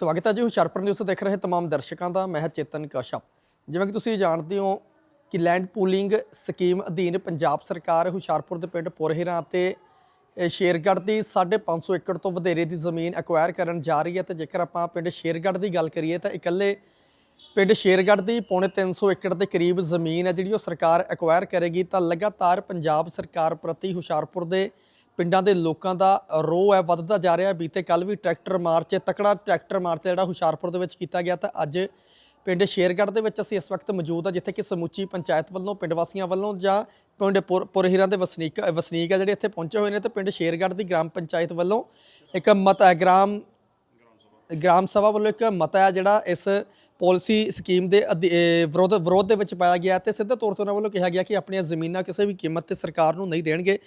ਸਵਾਗਤ ਹੈ ਜੀ। ਹੁਸ਼ਿਆਰਪੁਰ ਨਿਊਜ਼ ਦੇਖ ਰਹੇ ਤਮਾਮ ਦਰਸ਼ਕਾਂ ਦਾ ਮੈਂ ਹਾਂ ਚੇਤਨ ਕਸ਼ਪ ਜਿਵੇਂ ਕਿ ਤੁਸੀਂ ਜਾਣਦੇ ਹੋ ਕਿ ਲੈਂਡ ਪੂਲਿੰਗ ਸਕੀਮ ਅਧੀਨ ਪੰਜਾਬ ਸਰਕਾਰ ਹੁਸ਼ਿਆਰਪੁਰ ਦੇ ਪਿੰਡ ਪੁਰਹਿਰਾ ਅਤੇ ਇਹ ਸ਼ੇਰਗੜ੍ਹ ਦੀ 550 ਏਕੜ ਤੋਂ ਵਧੇਰੇ ਦੀ ਜ਼ਮੀਨ ਐਕਵਾਇਰ ਕਰਨ ਜਾ ਰਹੀ ਹੈ ਤੇ ਜੇਕਰ ਆਪਾਂ ਪਿੰਡ ਸ਼ੇਰਗੜ੍ਹ ਦੀ ਗੱਲ ਕਰੀਏ ਤਾਂ ਇਕੱਲੇ ਪਿੰਡ ਸ਼ੇਰਗੜ੍ਹ ਦੀ ਪੌਣੇ 300 ਏਕੜ ਦੇ ਕਰੀਬ ਜ਼ਮੀਨ ਹੈ ਜਿਹੜੀ ਉਹ ਸਰਕਾਰ ਐਕਵਾਇਰ ਕਰੇਗੀ ਤਾਂ ਲਗਾਤਾਰ ਪੰਜਾਬ ਸਰਕਾਰ ਪ੍ਰਤੀ ਹੁਸ਼ਿਆਰਪੁਰ ਦੇ ਪਿੰਡਾਂ ਦੇ ਲੋਕਾਂ ਦਾ ਰੋਹ ਹੈ, ਵੱਧਦਾ ਜਾ ਰਿਹਾ ਬੀਤੇ ਕੱਲ ਵੀ ਟਰੈਕਟਰ ਮਾਰਚ, ਤਕੜਾ ਟਰੈਕਟਰ ਮਾਰਚ ਜਿਹੜਾ ਹੁਸ਼ਿਆਰਪੁਰ ਦੇ ਵਿੱਚ ਕੀਤਾ ਗਿਆ ਤਾਂ ਅੱਜ ਪਿੰਡ ਸ਼ੇਰਗੜ੍ਹ ਦੇ ਵਿੱਚ ਅਸੀਂ ਇਸ ਵਕਤ ਮੌਜੂਦ ਹਾਂ, ਜਿੱਥੇ ਕਿ ਸਮੁੱਚੀ ਪੰਚਾਇਤ ਵੱਲੋਂ, ਪਿੰਡ ਵਾਸੀਆਂ ਵੱਲੋਂ ਜਾਂ ਪਿੰਡ ਪੁਰ- ਪੁਰਹੀਰਾਂ ਦੇ ਵਸਨੀਕ ਵਸਨੀਕ ਆ ਜਿਹੜੇ ਇੱਥੇ ਪਹੁੰਚੇ ਹੋਏ ਨੇ ਤੇ ਪਿੰਡ ਸ਼ੇਰਗੜ੍ਹ ਦੀ ਗ੍ਰਾਮ ਪੰਚਾਇਤ ਵੱਲੋਂ ਇੱਕ ਮਤਾ ਹੈ, ਗ੍ਰਾਮ ਗ੍ਰਾਮ ਸਭਾ ਵੱਲੋਂ ਇੱਕ ਮਤਾ ਹੈ ਜਿਹੜਾ ਇਸ ਪਾਲਿਸੀ ਸਕੀਮ ਦੇ ਅਧੀ- ਅਹ, ਵਿਰੋਧ ਵਿਰੋਧ ਦੇ ਵਿੱਚ ਪਾਇਆ ਗਿਆ ਤੇ ਸਿੱਧੇ ਤੌਰ ਤੇ ਉਹਨਾਂ ਵੱਲੋਂ ਕਿਹਾ ਗਿਆ ਕਿ ਆਪਣੀਆਂ ਜ਼ਮੀਨਾਂ ਕਿਸੇ ਵੀ ਕੀਮਤ ਤੇ ਸਰਕਾਰ ਨੂੰ ਨਹੀਂ ਦੇਣਗੇ।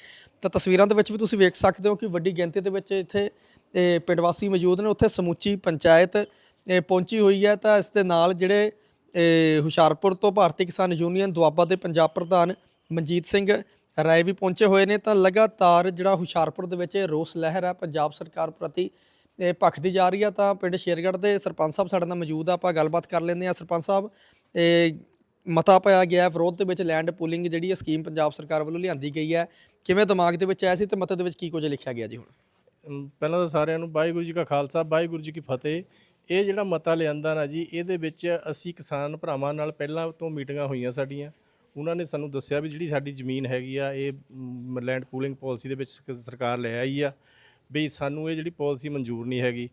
ਤਾਂ ਤਸਵੀਰਾਂ ਦੇ ਵਿੱਚ ਵੀ ਤੁਸੀਂ ਵੇਖ ਸਕਦੇ ਹੋ ਕਿ ਵੱਡੀ ਗਿਣਤੀ ਦੇ ਵਿੱਚ ਇੱਥੇ ਇਹ ਪਿੰਡ ਵਾਸੀ ਮੌਜੂਦ ਨੇ। ਉੱਥੇ ਸਮੁੱਚੀ ਪੰਚਾਇਤ ਇਹ ਪਹੁੰਚੀ ਹੋਈ ਹੈ। ਤਾਂ ਇਸ ਦੇ ਨਾਲ ਜਿਹੜੇ ਇਹ ਹੁਸ਼ਿਆਰਪੁਰ ਤੋਂ ਭਾਰਤੀ ਕਿਸਾਨ ਯੂਨੀਅਨ, ਦੁਆਬਾ ਦੇ ਪੰਜਾਬ ਪ੍ਰਧਾਨ ਮਨਜੀਤ ਸਿੰਘ ਰਾਏ ਵੀ ਪਹੁੰਚੇ ਹੋਏ ਨੇ। ਤਾਂ ਲਗਾਤਾਰ ਜਿਹੜਾ ਹੁਸ਼ਿਆਰਪੁਰ ਦੇ ਵਿੱਚ ਇਹ ਰੋਸ ਲਹਿਰ ਹੈ, ਪੰਜਾਬ ਸਰਕਾਰ ਪ੍ਰਤੀ ਇਹ ਭਖਦੀ ਜਾ ਰਹੀ ਆ ਤਾਂ ਪਿੰਡ ਸ਼ੇਰਗੜ੍ਹ ਦੇ ਸਰਪੰਚ ਸਾਹਿਬ ਸਾਡੇ ਨਾਲ ਮੌਜੂਦ ਆ, ਆਪਾਂ ਗੱਲਬਾਤ ਕਰ ਲੈਂਦੇ ਆ ਸਰਪੰਚ ਸਾਹਿਬ, ਇਹ ਮਤਾ ਪਾਇਆ ਗਿਆ ਵਿਰੋਧ ਦੇ ਵਿੱਚ ਲੈਂਡ ਪੂਲਿੰਗ ਜਿਹੜੀ ਇਹ ਸਕੀਮ ਪੰਜਾਬ ਸਰਕਾਰ ਵੱਲੋਂ ਲਿਆਂਦੀ ਗਈ ਹੈ। ਕਿਵੇਂ ਦਿਮਾਗ ਦੇ ਵਿੱਚ ਆਇਆ ਸੀ ਤੇ ਮਤੇ ਦੇ ਵਿੱਚ ਕੀ ਕੁਝ ਲਿਖਿਆ ਗਿਆ ਜੀ ਹੁਣ? ਪਹਿਲਾਂ ਤਾਂ ਸਾਰਿਆਂ ਨੂੰ ਵਾਹਿਗੁਰੂ ਜੀ ਕਾ ਖਾਲਸਾ, ਵਾਹਿਗੁਰੂ ਜੀ ਕੀ ਫਤਿਹ। ਇਹ ਜਿਹੜਾ ਮਤਾ ਲਿਆਂਦਾ ਨਾ ਜੀ, ਇਹਦੇ ਵਿੱਚ ਅਸੀਂ ਕਿਸਾਨ ਭਰਾਵਾਂ ਨਾਲ ਪਹਿਲਾਂ ਤੋਂ ਮੀਟਿੰਗਾਂ ਹੋਈਆਂ ਸਾਡੀਆਂ। ਉਹਨਾਂ ਨੇ ਸਾਨੂੰ ਦੱਸਿਆ ਵੀ ਜਿਹੜੀ ਸਾਡੀ ਜ਼ਮੀਨ ਹੈਗੀ ਆ, ਇਹ ਲੈਂਡ ਪੂਲਿੰਗ ਪਾਲਿਸੀ ਦੇ ਵਿੱਚ ਸਰਕਾਰ ਲੈ ਆਈ ਆ। ਵੀ ਸਾਨੂੰ ਇਹ ਜਿਹੜੀ ਪਾਲਿਸੀ ਮਨਜ਼ੂਰ ਨਹੀਂ ਹੈਗੀ।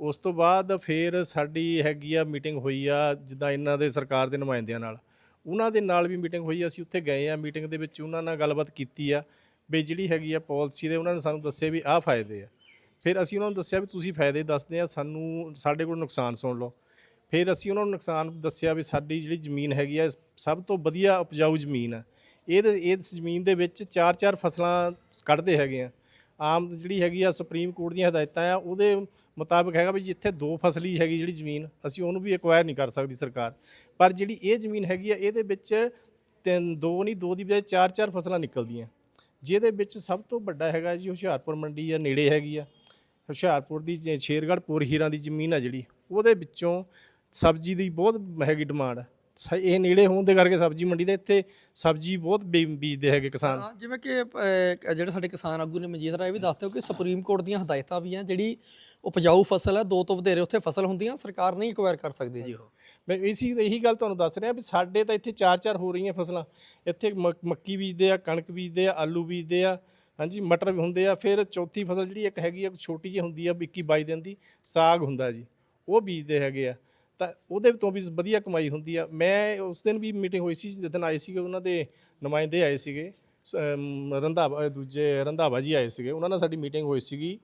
ਉਸ ਤੋਂ ਬਾਅਦ ਫਿਰ ਸਾਡੀ ਹੈਗੀ ਆ ਮੀਟਿੰਗ ਹੋਈ ਆ ਜਿੱਦਾਂ ਇਹਨਾਂ ਦੇ ਸਰਕਾਰ ਦੇ ਨੁਮਾਇੰਦਿਆਂ ਨਾਲ। ਉਹਨਾਂ ਦੇ ਨਾਲ ਵੀ ਮੀਟਿੰਗ ਹੋਈ, ਅਸੀਂ ਉੱਥੇ ਗਏ ਆ ਮੀਟਿੰਗ ਦੇ ਵਿੱਚ ਉਹਨਾਂ ਨਾਲ ਗੱਲਬਾਤ ਕੀਤੀ ਆ ਵੀ ਜਿਹੜੀ ਹੈਗੀ ਆ ਪਾਲਿਸੀ ਦੇ, ਉਹਨਾਂ ਨੇ ਸਾਨੂੰ ਦੱਸਿਆ ਵੀ ਆਹ ਫਾਇਦੇ ਆ। ਫਿਰ ਅਸੀਂ ਉਹਨਾਂ ਨੂੰ ਦੱਸਿਆ ਵੀ ਤੁਸੀਂ ਫਾਇਦੇ ਦੱਸਦੇ ਆ, ਸਾਨੂੰ, ਸਾਡੇ ਕੋਲ ਨੁਕਸਾਨ ਸੁਣ ਲਓ। ਫਿਰ ਅਸੀਂ ਉਹਨਾਂ ਨੂੰ ਨੁਕਸਾਨ ਦੱਸਿਆ ਵੀ ਸਾਡੀ ਜਿਹੜੀ ਜ਼ਮੀਨ ਹੈਗੀ ਆ, ਸਭ ਤੋਂ ਵਧੀਆ ਉਪਜਾਊ ਜ਼ਮੀਨ ਆ। ਇਹਦੇ ਇਸ ਜ਼ਮੀਨ ਦੇ ਵਿੱਚ ਚਾਰ ਚਾਰ ਫਸਲਾਂ ਕੱਢਦੇ ਹੈਗੇ ਆ। ਆਮ ਜਿਹੜੀ ਹੈਗੀ ਆ ਸੁਪਰੀਮ ਕੋਰਟ ਦੀਆਂ ਹਦਾਇਤਾਂ ਆ, ਉਹਦੇ ਮੁਤਾਬਕ ਹੈਗਾ ਵੀ ਜਿੱਥੇ ਦੋ ਫਸਲੀ ਹੈਗੀ ਜਿਹੜੀ ਜ਼ਮੀਨ, ਅਸੀਂ ਉਹਨੂੰ ਵੀ ਐਕਵਾਇਰ ਨਹੀਂ ਕਰ ਸਕਦੀ ਸਰਕਾਰ। ਪਰ ਜਿਹੜੀ ਇਹ ਜ਼ਮੀਨ ਹੈਗੀ ਆ, ਇਹਦੇ ਵਿੱਚ ਤਿੰਨ, ਦੋ ਨਹੀਂ, ਦੋ ਦੀ ਬਜਾਏ ਚਾਰ ਚਾਰ ਫਸਲਾਂ ਨਿਕਲਦੀਆਂ। ਜਿਹਦੇ ਵਿੱਚ ਸਭ ਤੋਂ ਵੱਡਾ ਹੈਗਾ ਜੀ ਹੁਸ਼ਿਆਰਪੁਰ ਮੰਡੀ ਆ, ਨੇੜੇ ਹੈਗੀ ਆ। ਹੁਸ਼ਿਆਰਪੁਰ ਦੀ ਜੇ ਸ਼ੇਰਗੜ੍ਹ ਪੁਰ ਹੀਰਾਂ ਦੀ ਜ਼ਮੀਨ ਆ ਜਿਹੜੀ, ਉਹਦੇ ਵਿੱਚੋਂ ਸਬਜ਼ੀ ਦੀ ਬਹੁਤ ਹੈਗੀ ਡਿਮਾਂਡ ਸ- ਇਹ ਨੇੜੇ ਹੋਣ ਦੇ ਕਰਕੇ ਸਬਜ਼ੀ ਮੰਡੀ ਦੇ ਇੱਥੇ ਸਬਜ਼ੀ ਬਹੁਤ ਬੀ- ਬੀਜਦੇ ਹੈਗੇ ਕਿਸਾਨ। ਹਾਂ, ਜਿਵੇਂ ਕਿ ਅਹ, ਜਿਹੜੇ ਸਾਡੇ ਕਿਸਾਨ ਆਗੂ ਨੇ ਮਨਜੀਤ ਰਾਏ ਵੀ ਦੱਸਦੇ ਹੋ ਕਿ ਸੁਪਰੀਮ ਕੋਰਟ ਦੀਆਂ ਹਦਾਇਤਾਂ ਵੀ ਆ ਜਿਹੜੀ ਉਪਜਾਊ ਫਸਲ ਹੈ ਦੋ ਤੋਂ ਵਧੇਰੇ ਉੱਥੇ ਫਸਲ ਹੁੰਦੀਆਂ ਸਰਕਾਰ ਨਹੀਂ ਐਕਵਾਇਰ ਕਰ ਸਕਦੀ ਜੀ ਉਹ। ਮੈਂ ਇਸੀ ਇਹੀ ਗੱਲ ਤੁਹਾਨੂੰ ਦੱਸ ਰਿਹਾ ਵੀ ਸਾਡੇ ਤਾਂ ਇੱਥੇ ਚਾਰ ਚਾਰ ਹੋ ਰਹੀਆਂ ਫਸਲਾਂ। ਇੱਥੇ ਮ- ਮੱਕੀ ਬੀਜਦੇ ਆ ਕਣਕ ਬੀਜਦੇ ਆ ਆਲੂ ਬੀਜਦੇ ਆ ਹਾਂਜੀ ਮਟਰ ਵੀ ਹੁੰਦੇ ਆ ਫਿਰ ਚੌਥੀ ਫਸਲ ਜਿਹੜੀ ਇੱਕ ਹੈਗੀ ਆ ਛੋਟੀ ਜਿਹੀ ਹੁੰਦੀ ਆ 21 22 ਦਿਨ ਦੀ ਸਾਗ ਹੁੰਦਾ ਜੀ ਉਹ ਬੀਜਦੇ ਹੈਗੇ ਆ। ਤਾਂ ਉਹਦੇ ਤੋਂ ਵੀ ਵਧੀਆ ਕਮਾਈ ਹੁੰਦੀ ਆ। ਮੈਂ ਉਸ ਦਿਨ ਵੀ ਮੀਟਿੰਗ ਹੋਈ ਸੀ ਜਦੋਂ ਆਏ ਸੀਗੇ, ਉਹਨਾਂ ਦੇ ਨੁਮਾਇੰਦੇ ਆਏ ਸੀਗੇ। ਸ- ਰੰਧਾਵਾ ਦੂਜੇ ਰੰਧਾਵਾ ਜੀ ਆਏ ਸੀਗੇ। ਉਹਨਾਂ ਨਾਲ ਸਾਡੀ ਮੀਟਿੰਗ ਹੋਈ ਸੀਗੀ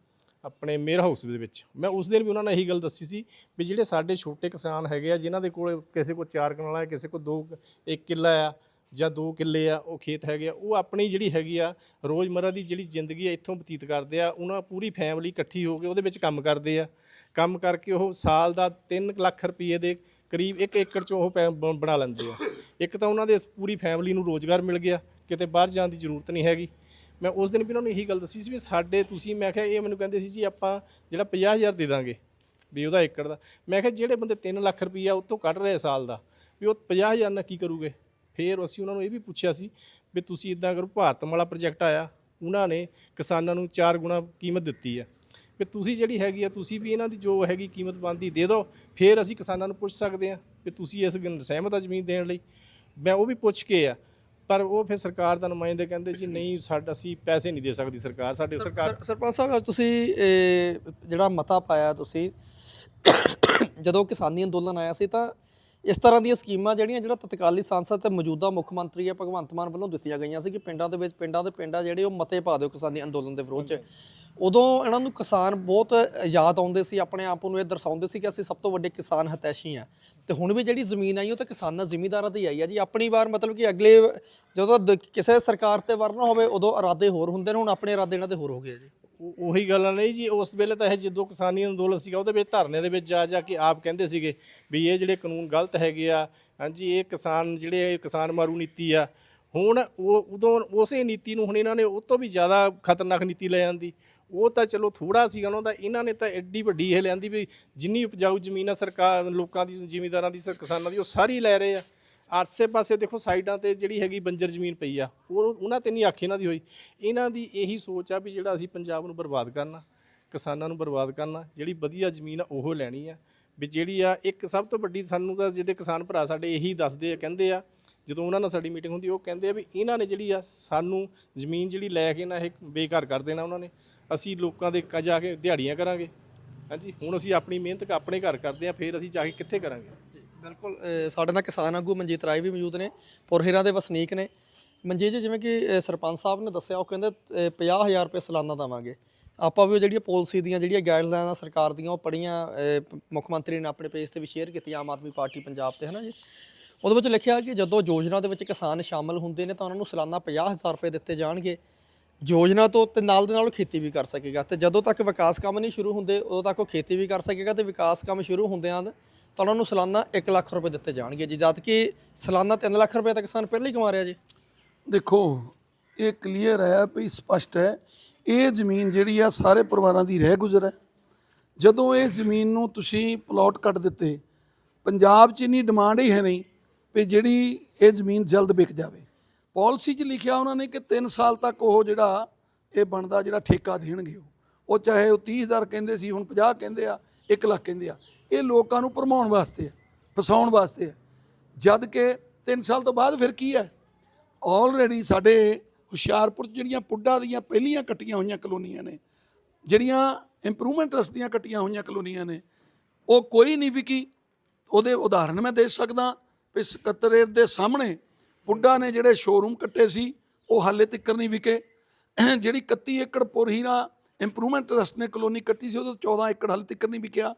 ਆਪਣੇ ਮੇਅਰ ਹਾਊਸ ਦੇ ਵਿੱਚ। ਮੈਂ ਉਸ ਦਿਨ ਵੀ ਉਹਨਾਂ ਨੇ ਇਹੀ ਗੱਲ ਦੱਸੀ ਸੀ ਵੀ ਜਿਹੜੇ ਸਾਡੇ ਛੋਟੇ ਕਿਸਾਨ ਹੈਗੇ ਆ, ਜਿਨ੍ਹਾਂ ਦੇ ਕੋਲ ਕਿਸੇ ਕੋਲ 4 ਕਨਾਲਾ ਹੈ, ਕਿਸੇ ਕੋਲ 2 1 ਕਿੱਲਾ ਆ ਜਾਂ ਦੋ ਕਿੱਲੇ ਆ, ਉਹ ਖੇਤ ਹੈਗੇ ਆ, ਉਹ ਆਪਣੀ ਜਿਹੜੀ ਹੈਗੀ ਆ ਰੋਜ਼ਮਰਰਾ ਦੀ ਜਿਹੜੀ ਜ਼ਿੰਦਗੀ ਆ, ਇੱਥੋਂ ਬਤੀਤ ਕਰਦੇ ਆ, ਉਹਨਾਂ ਪੂਰੀ ਫੈਮਿਲੀ ਇਕੱਠੀ ਹੋ ਕੇ ਉਹਦੇ ਵਿੱਚ ਕੰਮ ਕਰਦੇ ਆ। ਕੰਮ ਕਰਕੇ ਉਹ ਸਾਲ ਦਾ 3 ਲੱਖ ਰੁਪਏ ਦੇ ਕਰੀਬ 1 ਏਕੜ ਚੋਂ ਉਹ ਪੈ- ਬ- ਬਣਾ ਲੈਂਦੇ ਆ। ਇੱਕ ਤਾਂ ਉਹਨਾਂ ਦੇ ਪੂਰੀ ਫੈਮਿਲੀ ਨੂੰ ਰੋਜ਼ਗਾਰ ਮਿਲ ਗਿਆ, ਕਿਤੇ ਬਾਹਰ ਜਾਣ ਦੀ ਜ਼ਰੂਰਤ ਨਹੀਂ ਹੈਗੀ। ਮੈਂ ਉਸ ਦਿਨ ਵੀ ਉਹਨਾਂ ਨੂੰ ਇਹੀ ਗੱਲ ਦੱਸੀ ਸੀ ਵੀ ਸਾਡੇ ਤੁਸੀਂ, ਮੈਂ ਕਿਹਾ ਇਹ ਮੈਨੂੰ ਕਹਿੰਦੇ ਸੀ ਜੀ ਆਪਾਂ ਜਿਹੜਾ 50000 ਦੇ ਦਾਂਗੇ ਵੀ ਉਹਦਾ ਏਕੜ ਦਾ। ਮੈਂ ਕਿਹਾ ਜਿਹੜੇ ਬੰਦੇ 3 ਲੱਖ ਰੁਪਈਆ ਉਹ ਤੋਂ ਕੱਢ ਰਹੇ ਆ ਸਾਲ ਦਾ, ਵੀ ਉਹ 50000 ਨਾਲ ਕੀ ਕਰੂਗੇ? ਫਿਰ ਅਸੀਂ ਉਹਨਾਂ ਨੂੰ ਇਹ ਵੀ ਪੁੱਛਿਆ ਸੀ ਵੀ ਤੁਸੀਂ ਇਦਾਂ ਕਰੋ ਭਾਰਤਮ ਵਾਲਾ ਪ੍ਰੋਜੈਕਟ ਆਇਆ ਉਹਨਾਂ ਨੇ ਕਿਸਾਨਾਂ ਨੂੰ 4 ਗੁਣਾ ਕੀਮਤ ਦਿੱਤੀ ਆ ਵੀ ਤੁਸੀਂ ਜਿਹੜੀ ਹੈਗੀ ਆ ਤੁਸੀਂ ਵੀ ਇਹਨਾਂ ਦੀ ਜੋ ਹੈਗੀ ਕੀਮਤ ਬਣਦੀ ਦੇ ਦਿਓ ਫਿਰ ਅਸੀਂ ਕਿਸਾਨਾਂ ਨੂੰ ਪੁੱਛ ਸਕਦੇ ਆ ਵੀ ਤੁਸੀਂ ਇਸ ਗੱਲ ਸਹਿਮਤ ਆ ਜ਼ਮੀਨ ਦੇਣ ਲਈ। ਮੈਂ ਉਹ ਵੀ ਪੁੱਛ ਕੇ ਆ ਪਰ ਉਹ ਫਿਰ ਸਰਕਾਰ ਦਾ ਨੁਮਾਇੰਦੇ ਕਹਿੰਦੇ ਜੀ ਨਹੀਂ ਸਾਡਾ ਅਸੀਂ ਪੈਸੇ ਨਹੀਂ ਦੇ ਸਕਦੀ ਸਰਕਾਰ ਸਾਡੇ ਸਰਕਾਰ ਸਰ- ਸਰਪੰਚ ਸਾਹਿਬ ਅੱਜ ਤੁਸੀਂ ਜਿਹੜਾ ਮਤਾ ਪਾਇਆ ਤੁਸੀਂ ਜਦੋਂ ਕਿਸਾਨੀ ਅੰਦੋਲਨ ਆਇਆ ਸੀ ਤਾਂ ਇਸ ਤਰ੍ਹਾਂ ਦੀਆਂ ਸਕੀਮਾਂ ਜਿਹੜੀਆਂ ਜਿਹੜਾ ਤਤਕਾਲੀ ਸੰਸਦ ਤੇ ਮੌਜੂਦਾ ਮੁੱਖ ਮੰਤਰੀ ਹੈ ਭਗਵੰਤ ਮਾਨ ਵੱਲੋਂ ਦਿੱਤੀਆਂ ਗਈਆਂ ਸੀ ਕਿ ਪਿੰਡਾਂ ਦੇ ਵਿੱਚ, ਪਿੰਡਾਂ ਦੇ ਪਿੰਡਾਂ ਜਿਹੜੇ ਉਹ ਮਤੇ ਪਾ ਦਿਓ ਕਿਸਾਨੀ ਅੰਦੋਲਨ ਦੇ ਵਿਰੋਧ 'ਚ। ਉਦੋਂ ਇਹਨਾਂ ਨੂੰ ਕਿਸਾਨ ਬਹੁਤ ਯਾਦ ਆਉਂਦੇ ਸੀ, ਆਪਣੇ ਆਪ ਨੂੰ ਇਹ ਦਰਸਾਉਂਦੇ ਸੀ ਕਿ ਅਸੀਂ ਸਭ ਤੋਂ ਵੱਡੇ ਕਿਸਾਨ ਹਤੈਸ਼ੀ ਆ। ਤੇ ਹੁਣ ਵੀ ਜਿਹੜੀ ਜ਼ਮੀਨ ਆਈ ਉਹ ਤਾਂ ਕਿਸਾਨਾਂ ਜ਼ਿਮੀਦਾਰਾਂ ਦੀ ਆਈ ਆ ਜੀ। ਆਪਣੀ ਵਾਰ ਮਤਲਬ ਕਿ ਅਗਲੇ ਜਦੋਂ ਦ- ਕਿਸੇ ਸਰਕਾਰ ਤੇ ਵਰਨਾ ਹੋਵੇ, ਉਦੋਂ ਇਰਾਦੇ ਹੋਰ ਹੁੰਦੇ ਨੇ, ਹੁਣ ਆਪਣੇ ਇਰਾਦੇ ਇਹਨਾਂ ਦੇ ਹੋਰ ਹੋ ਗਏ ਆ ਜੀ। ਉਹ- ਉਹੀ ਗੱਲ ਨਹੀਂ ਜੀ। ਉਸ ਵੇਲੇ ਤਾਂ ਇਹ ਜਦੋਂ ਕਿਸਾਨੀ ਅੰਦੋਲਨ ਸੀਗਾ, ਉਹਦੇ ਵਿੱਚ ਧਰਨੇ ਦੇ ਵਿੱਚ ਜਾ ਜਾ ਕੇ ਆਪ ਕਹਿੰਦੇ ਸੀਗੇ ਵੀ ਇਹ ਜਿਹੜੇ ਕਾਨੂੰਨ ਗਲਤ ਹੈਗੇ ਆ, ਹਾਂਜੀ, ਇਹ ਕਿਸਾਨ ਜਿਹੜੇ ਕਿਸਾਨ ਮਾਰੂ ਨੀਤੀ ਆ, ਹੁਣ ਉਹ ਉਦੋਂ ਉਸੇ ਨੀਤੀ ਨੂੰ ਹੁਣ ਇਹਨਾਂ ਨੇ ਉਹ ਤੋਂ ਵੀ ਜ਼ਿਆਦਾ ਖਤਰਨਾਕ ਨੀਤੀ ਲੈ ਜਾਂਦੀ ਉਹ ਤਾਂ ਚਲੋ ਥੋੜਾ ਸੀਗਾ ਉਹਨਾਂ ਦਾ ਇਹਨਾਂ ਨੇ ਤਾਂ ਐਡੀ ਵੱਡੀ ਇਹ ਲਿਆਂਦੀ ਵੀ ਜਿੰਨੀ ਉਪਜਾਊ ਜ਼ਮੀਨ ਆ ਸਰਕਾਰ ਲੋਕਾਂ ਦੀ ਜ਼ਿਮੀਂਦਾਰਾਂ ਦੀ ਸਰ ਕਿਸਾਨਾਂ ਦੀ, ਉਹ ਸਾਰੀ ਲੈ ਰਹੇ ਆ। ਆਸੇ ਪਾਸੇ ਦੇਖੋ ਸਾਈਡਾਂ ਤੇ ਜਿਹੜੀ ਹੈਗੀ ਬੰਜਰ ਜ਼ਮੀਨ ਪਈ ਆ, ਉਹ ਉਹਨਾਂ ਤੇ ਨਹੀਂ ਅੱਖ ਇਹਨਾਂ ਦੀ ਹੋਈ। ਇਹਨਾਂ ਦੀ ਇਹੀ ਸੋਚ ਆ ਵੀ ਜਿਹੜਾ ਅਸੀਂ ਪੰਜਾਬ ਨੂੰ ਬਰਬਾਦ ਕਰਨਾ, ਕਿਸਾਨਾਂ ਨੂੰ ਬਰਬਾਦ ਕਰਨਾ, ਜਿਹੜੀ ਵਧੀਆ ਜ਼ਮੀਨ ਆ ਉਹ ਲੈਣੀ ਆ। ਵੀ ਜਿਹੜੀ ਆ ਇੱਕ ਸਭ ਤੋਂ ਵੱਡੀ ਸਾਨੂੰ ਤਾਂ ਜਿਹਦੇ ਕਿਸਾਨ ਭਰਾ ਸਾਡੇ ਇਹੀ ਦੱਸਦੇ ਆ, ਕਹਿੰਦੇ ਆ, ਜਦੋਂ ਉਹਨਾਂ ਨਾਲ ਸਾਡੀ ਮੀਟਿੰਗ ਹੁੰਦੀ, ਉਹ ਕਹਿੰਦੇ ਆ ਵੀ ਇਹਨਾਂ ਨੇ ਜਿਹੜੀ ਆ ਸਾਨੂੰ ਜ਼ਮੀਨ ਜਿਹੜੀ ਲੈ ਕੇ ਨਾ ਇਹ ਬੇਘਰ ਕਰ ਦੇਣਾ ਉਹਨਾਂ ਨੇ। ਅਸੀਂ ਲੋਕਾਂ ਦੇ ਕ- ਜਾ ਕੇ ਦਿਹਾੜੀਆਂ ਕਰਾਂਗੇ। ਹਾਂਜੀ, ਹੁਣ ਅਸੀਂ ਆਪਣੀ ਮਿਹਨਤ ਆਪਣੇ ਘਰ ਕਰਦੇ ਆ, ਫਿਰ ਅਸੀਂ ਜਾ ਕੇ ਕਿੱਥੇ ਕਰਾਂਗੇ? ਬਿਲਕੁਲ ਸਾਡੇ ਨਾਲ ਕਿਸਾਨ ਆਗੂ ਮਨਜੀਤ ਰਾਏ ਵੀ ਮੌਜੂਦ ਨੇ ਪੁਰਹਿਰਾਂ ਦੇ ਵਸਨੀਕ ਨੇ। ਮਨਜੀਤ ਜੀ ਜਿਵੇਂ ਕਿ ਸਰਪੰਚ ਸਾਹਿਬ ਨੇ ਦੱਸਿਆ ਉਹ ਕਹਿੰਦੇ ਅ, 50000 ਰੁਪਏ ਸਾਲਾਨਾ ਦੇਵਾਂਗੇ। ਆਪਾਂ ਵੀ ਉਹ ਜਿਹੜੀਆਂ ਪਾਲਿਸੀ ਦੀਆਂ ਜਿਹੜੀਆਂ ਗਾਈਡਲਾਈਨਾਂ ਸਰਕਾਰ ਦੀਆਂ ਉਹ ਪੜੀਆਂ ਮੁੱਖ ਮੰਤਰੀ ਨੇ ਆਪਣੇ ਪੇਜ ਤੇ ਵੀ ਸ਼ੇਅਰ ਕੀਤੀ ਆਮ ਆਦਮੀ ਪਾਰਟੀ ਪੰਜਾਬ ਤੇ ਹੈ ਨਾ ਜੀ? ਉਹਦੇ ਵਿੱਚ ਲਿਖਿਆ ਕਿ ਜਦੋਂ ਯੋਜਨਾ ਦੇ ਵਿੱਚ ਕਿਸਾਨ ਸ਼ਾਮਲ ਹੁੰਦੇ ਨੇ ਤਾਂ ਉਹਨਾਂ ਨੂੰ ਸਾਲਾਨਾ 50000 ਰੁਪਏ ਦਿੱਤੇ ਜਾਣਗੇ। ਯੋਜਨਾ ਤੋਂ ਤੇ ਨਾਲ ਦੇ ਨਾਲ ਉਹ ਖੇਤੀ ਵੀ ਕਰ ਸਕੇਗਾ। ਤੇ ਜਦੋਂ ਤੱਕ ਵਿਕਾਸ ਕੰਮ ਨਹੀਂ ਸ਼ੁਰੂ ਹੁੰਦੇ ਉਦੋਂ ਤੱਕ ਉਹ ਖੇਤੀ ਵੀ ਕਰ ਸਕੇਗਾ ਤੇ ਵਿਕਾਸ ਕੰਮ ਸ਼ੁਰੂ ਹੁੰਦਿਆਂ ਤਾਂ ਉਹਨਾਂ ਨੂੰ ਸਾਲਾਨਾ 1 ਲੱਖ ਰੁਪਏ ਦਿੱਤੇ ਜਾਣਗੇ ਜੀ, ਜਦ ਕਿ ਸਾਲਾਨਾ 3 ਲੱਖ ਰੁਪਏ ਤਾਂ ਕਿਸਾਨ ਪਹਿਲਾਂ ਹੀ ਕਮਾ ਰਿਹਾ ਜੀ। ਦੇਖੋ, ਇਹ ਕਲੀਅਰ ਹੈ ਵੀ ਸਪਸ਼ਟ ਹੈ, ਇਹ ਜ਼ਮੀਨ ਜਿਹੜੀ ਆ ਸਾਰੇ ਪਰਿਵਾਰਾਂ ਦੀ ਰਹਿ ਗੁਜ਼ਰ ਹੈ। ਜਦੋਂ ਇਹ ਜ਼ਮੀਨ ਨੂੰ ਤੁਸੀਂ ਪਲਾਟ ਕੱਟ ਦਿੱਤੇ, ਪੰਜਾਬ 'ਚ ਇੰਨੀ ਡਿਮਾਂਡ ਹੀ ਹੈ ਨਹੀਂ ਵੀ ਜਿਹੜੀ ਇਹ ਜ਼ਮੀਨ ਜਲਦ ਵਿਕ ਜਾਵੇ। ਪਾਲਿਸੀ 'ਚ ਲਿਖਿਆ ਉਹਨਾਂ ਨੇ ਕਿ 3 ਸਾਲ ਤੱਕ ਉਹ ਜਿਹੜਾ ਇਹ ਬਣਦਾ ਜਿਹੜਾ ਠੇਕਾ ਦੇਣਗੇ ਉਹ। ਉਹ ਚਾਹੇ ਉਹ 30000 ਕਹਿੰਦੇ ਸੀ, ਹੁਣ 50 ਕਹਿੰਦੇ ਆ 1 ਲੱਖ ਕਹਿੰਦੇ ਆ। ਇਹ ਲੋਕਾਂ ਨੂੰ ਭਰਮਾਉਣ ਵਾਸਤੇ ਹੈ, ਫਸਾਉਣ ਵਾਸਤੇ ਹੈ। ਜਦ ਕਿ 3 ਸਾਲ ਤੋਂ ਬਾਅਦ ਫਿਰ ਕੀ ਹੈ? ਆਲਰੇਡੀ ਸਾਡੇ ਹੁਸ਼ਿਆਰਪੁਰ 'ਚ ਜਿਹੜੀਆਂ ਪੁੱਡਾ ਦੀਆਂ ਪਹਿਲੀਆਂ ਕੱਟੀਆਂ ਹੋਈਆਂ ਕਲੋਨੀਆਂ ਨੇ, ਜਿਹੜੀਆਂ ਇੰਪਰੂਵਮੈਂਟ ਟਰਸਟ ਦੀਆਂ ਕੱਟੀਆਂ ਹੋਈਆਂ ਕਲੋਨੀਆਂ ਨੇ, ਉਹ ਕੋਈ ਨਹੀਂ ਵਿਕੀ। ਉਹਦੇ ਉਦਾਹਰਣ ਮੈਂ ਦੇ ਸਕਦਾ ਵੀ ਸਕੱਤਰੇਟ ਦੇ ਸਾਹਮਣੇ ਪੁੱਡਾ ਨੇ ਜਿਹੜੇ ਸ਼ੋਰੂਮ ਕੱਟੇ ਸੀ, ਉਹ ਹਾਲੇ ਤੱਕ ਨਹੀਂ ਵਿਕੇ। ਜਿਹੜੀ 31 ਏਕੜ ਪੁਰਹੀਰਾ ਇੰਪਰੂਵਮੈਂਟ ਟਰਸਟ ਨੇ ਕਲੋਨੀ ਕੱਟੀ ਸੀ, ਉਹਦੇ 14 ਏਕੜ ਹਾਲੇ ਤੱਕ ਨਹੀਂ ਵਿਕਿਆ।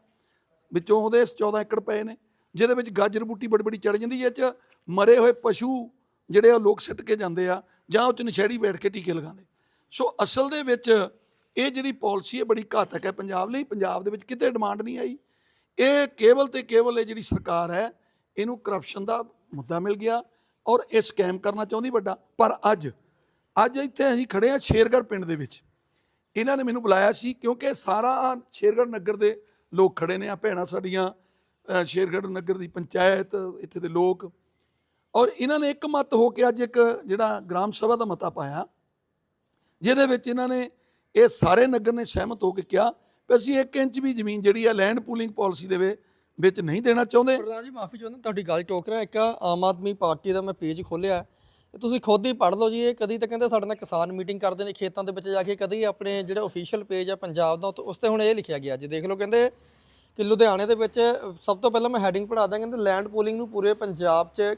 ਵਿੱਚੋਂ ਉਹਦੇ 14 ਏਕੜ ਪਏ ਨੇ, ਜਿਹਦੇ ਵਿੱਚ ਗਾਜਰ ਬੂਟੀ ਬੜੀ ਬੜੀ ਚੜ ਜਾਂਦੀ ਹੈ, ਇਹ ਚ ਮਰੇ ਹੋਏ ਪਸ਼ੂ ਜਿਹੜੇ ਉਹ ਲੋਕ ਸਿੱਟ ਕੇ ਜਾਂਦੇ ਆ, ਜਾਂ ਉਹ ਚ ਨਸ਼ੇੜੀ ਬੈਠ ਕੇ ਟੀਕੇ ਲਗਾਉਂਦੇ। ਸੋ ਅਸਲ ਦੇ ਵਿੱਚ ਇਹ ਜਿਹੜੀ ਪਾਲਿਸੀ ਹੈ, ਬੜੀ ਘਾਤਕ ਹੈ ਪੰਜਾਬ ਲਈ, ਪੰਜਾਬ ਦੇ ਵਿੱਚ ਕਿਤੇ ਡਿਮਾਂਡ ਨਹੀਂ ਆਈ। ਇਹ ਕੇਵਲ ਤੇ ਕੇਵਲ ਇਹ ਜਿਹੜੀ ਸਰਕਾਰ ਹੈ, ਇਹਨੂੰ ਕਰਪਸ਼ਨ ਦਾ ਮੁੱਦਾ ਮਿਲ ਗਿਆ ਔਰ ਇਹ ਸਕੈਮ ਕਰਨਾ ਚਾਹੁੰਦੀ ਵੱਡਾ। ਪਰ ਅੱਜ ਅੱਜ ਇੱਥੇ ਅਸੀਂ ਖੜੇ ਆ ਸ਼ੇਰਗੜ੍ਹ ਪਿੰਡ ਦੇ ਵਿੱਚ। ਇਹਨਾਂ ਨੇ ਮੈਨੂੰ ਬੁਲਾਇਆ ਸੀ ਕਿਉਂਕਿ ਸਾਰਾ ਸ਼ੇਰਗੜ੍ਹ ਨਗਰ ਦੇ ਲੋਕ ਖੜੇ ਨੇ ਆ ਭੈਣਾਂ ਸਾਡੀਆਂ ਸ਼ੇਰਗੜ੍ਹ ਨਗਰ ਦੀ ਪੰਚਾਇਤ, ਇੱਥੇ ਦੇ ਲੋਕ। ਔਰ ਇਹਨਾਂ ਨੇ ਇੱਕ ਮਤ ਹੋ ਕੇ ਅੱਜ ਇੱਕ ਜਿਹੜਾ ਗ੍ਰਾਮ ਸਭਾ ਦਾ ਮਤਾ ਪਾਇਆ, ਜਿਹਦੇ ਵਿੱਚ ਇਹਨਾਂ ਨੇ ਇਹ ਸਾਰੇ ਨਗਰ ਨੇ ਸਹਿਮਤ ਹੋ ਕੇ ਕਿਹਾ ਵੀ ਅਸੀਂ 1 ਇੰਚ ਵੀ ਜ਼ਮੀਨ ਜਿਹੜੀ ਆ ਲੈਂਡ ਪੂਲਿੰਗ ਪਾਲਿਸੀ ਦੇ ਵਿੱਚ ਵਿੱਚ ਨਹੀਂ ਦੇਣਾ ਚਾਹੁੰਦੇ। ਪ੍ਰਧਾਨ ਜੀ, ਮਾਫੀ ਚਾਹੁੰਦਾ, ਤੁਹਾਡੀ ਗੱਲ ਟੋਕ ਰਿਹਾ, ਇੱਕ ਆਮ ਆਦਮੀ ਪਾਰਟੀ ਦਾ ਮੈਂ ਪੇਜ ਖੋਲਿਆ ਤੁਸੀਂ ਖੁਦ ਹੀ ਪੜ੍ਹ ਲਓ ਜੀ, ਇਹ ਕਦੀ ਤਾਂ ਕਹਿੰਦੇ ਸਾਡੇ ਨਾਲ ਕਿਸਾਨ ਮੀਟਿੰਗ ਕਰਦੇ ਨੇ, ਖੇਤਾਂ ਦੇ ਵਿੱਚ ਜਾ ਕੇ ਕਦੀ ਆਪਣੇ ਜਿਹੜੇ ਅਫੀਸ਼ੀਅਲ ਪੇਜ ਆ ਪੰਜਾਬ ਦਾ ਉਸ ਤੇ ਹੁਣ ਇਹ ਲਿਖਿਆ ਗਿਆ ਜੀ। ਦੇਖ ਲਓ ਕਹਿੰਦੇ ਕਿ ਲੁਧਿਆਣੇ ਦੇ ਵਿੱਚ ਸਭ ਤੋਂ ਪਹਿਲਾਂ ਮੈਂ ਹੈਡਿੰਗ ਪੜ੍ਹਾ ਦਾਂ ਕਹਿੰਦੇ ਲੈਂਡ ਪੋਲਿੰਗ ਨੂੰ ਪੂਰੇ ਪੰਜਾਬ 'ਚ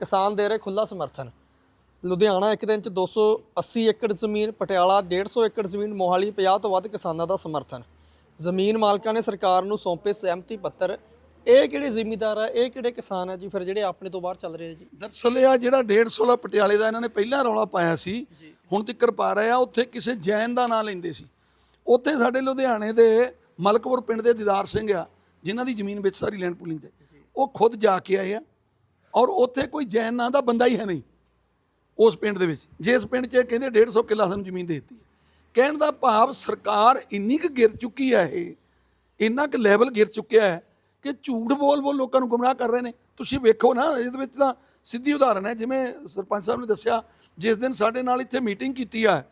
ਕਿਸਾਨ ਦੇ ਰਹੇ ਖੁੱਲਾ ਸਮਰਥਨ। ਲੁਧਿਆਣਾ ਇੱਕ ਦਿਨ 'ਚ 280 ਏਕੜ ਜ਼ਮੀਨ, ਪਟਿਆਲਾ 150 ਏਕੜ ਜ਼ਮੀਨ, ਮੋਹਾਲੀ 50 ਤੋਂ ਵੱਧ ਕਿਸਾਨਾਂ ਦਾ ਸਮਰਥਨ। ਜ਼ਮੀਨ ਮਾਲਕਾਂ ਨੇ ਸਰਕਾਰ ਨੂੰ ਸੌਂਪੇ ਸਹਿਮਤੀ ਪੱਤਰ ਇਹ ਕਿਹੜੇ ਜ਼ਿਮੀਦਾਰ ਆ? ਇਹ ਕਿਹੜੇ ਕਿਸਾਨ ਆ ਜੀ? ਫਿਰ ਜਿਹੜੇ ਆਪਣੇ ਤੋਂ ਬਾਹਰ ਚੱਲ ਰਹੇ ਆ ਜੀ। ਦਰਅਸਲ ਇਹ ਆ ਜਿਹੜਾ 150 ਵਾਲਾ ਪਟਿਆਲੇ ਦਾ ਇਹਨਾਂ ਨੇ ਪਹਿਲਾਂ ਰੌਲਾ ਪਾਇਆ ਸੀ ਹੁਣ ਤੱਕ ਪਾ ਰਹੇ ਆ ਉੱਥੇ ਕਿਸੇ ਜੈਨ ਦਾ ਨਾਂ ਲੈਂਦੇ ਸੀ। ਉੱਥੇ ਸਾਡੇ ਲੁਧਿਆਣੇ ਦੇ ਮਲਕਪੁਰ ਪਿੰਡ ਦੇ ਦੀਦਾਰ ਸਿੰਘ ਆ ਜਿਨ੍ਹਾਂ ਦੀ ਜ਼ਮੀਨ ਵਿੱਚ ਸਾਰੀ ਲੈਂਡ ਪੂਲਿੰਗ ਤੇ। ਉਹ ਖੁਦ ਜਾ ਕੇ ਆਏ ਆ ਔਰ ਉੱਥੇ ਕੋਈ ਜੈਨ ਨਾਂ ਦਾ ਬੰਦਾ ਹੀ ਹੈ ਨਹੀਂ ਉਸ ਪਿੰਡ ਦੇ ਵਿੱਚ। ਜਿਸ ਪਿੰਡ 'ਚ ਕਹਿੰਦੇ 150 ਕਿੱਲਾ ਸਾਨੂੰ ਜ਼ਮੀਨ ਦੇ ਦਿੱਤੀ ਕਹਿਣ ਦਾ ਭਾਵ ਸਰਕਾਰ ਇੰਨੀ ਕੁ ਗਿਰ ਚੁੱਕੀ ਹੈ ਇਹ ਇੰਨਾ ਕੁ ਲੈਵਲ ਗਿਰ ਚੁੱਕਿਆ ਹੈ ਕਿ ਝੂਠ ਬੋਲ ਬੋਲ ਲੋਕਾਂ ਨੂੰ ਗੁੰਮਰਾਹ ਕਰ ਰਹੇ ਨੇ। ਤੁਸੀਂ ਵੇਖੋ ਨਾ, ਇਹਦੇ ਵਿੱਚ ਤਾਂ ਸਿੱਧੀ ਉਦਾਹਰਨ ਹੈ, ਜਿਵੇਂ ਸਰਪੰਚ ਸਾਹਿਬ ਨੇ ਦੱਸਿਆ, ਜਿਸ ਦਿਨ ਸਾਡੇ ਨਾਲ ਇੱਥੇ ਮੀਟਿੰਗ ਕੀਤੀ ਆ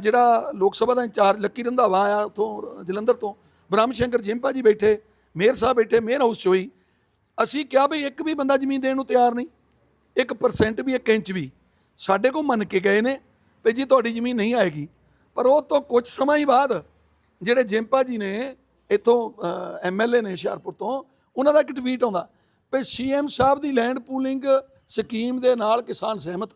ਜਿਹੜਾ ਲੋਕ ਸਭਾ ਦਾ ਇੰਚਾਰਜ ਲੱਕੀ ਰੰਧਾਵਾ ਆਇਆ ਉਥੋਂ, ਜਲੰਧਰ ਤੋਂ, ਬ੍ਰਹਮ ਸ਼ੰਕਰ ਜਿੰਪਾ ਜੀ ਬੈਠੇ, ਮੇਅਰ ਸਾਹਿਬ ਬੈਠੇ, ਮੇਅਰ ਹਾਊਸ 'ਚ ਹੋਈ। ਅਸੀਂ ਕਿਹਾ ਵੀ ਇੱਕ ਵੀ ਬੰਦਾ ਜ਼ਮੀਨ ਦੇਣ ਨੂੰ ਤਿਆਰ ਨਹੀਂ 1% ਵੀ 1 ਇੰਚ ਵੀ। ਸਾਡੇ ਕੋਲ ਮੰਨ ਕੇ ਗਏ ਨੇ ਵੀ ਜੀ ਤੁਹਾਡੀ ਜ਼ਮੀਨ ਨਹੀਂ ਆਏਗੀ। ਪਰ ਉਹ ਤੋਂ ਕੁਝ ਸਮਾਂ ਹੀ ਬਾਅਦ ਜਿਹੜੇ ਜਿੰਪਾ ਜੀ ਨੇ ਇਥੋਂ ਐਮਐਲਏ ਨੇ ਹੁਸ਼ਿਆਰਪੁਰ ਤੋਂ ਉਹਨਾਂ ਦਾ ਇੱਕ ਟਵੀਟ ਆਉਂਦਾ ਵੀ ਸੀਐਮ ਸਾਹਿਬ ਦੀ ਲੈਂਡ ਪੂਲਿੰਗ ਸਕੀਮ ਦੇ ਨਾਲ ਕਿਸਾਨ ਸਹਿਮਤ?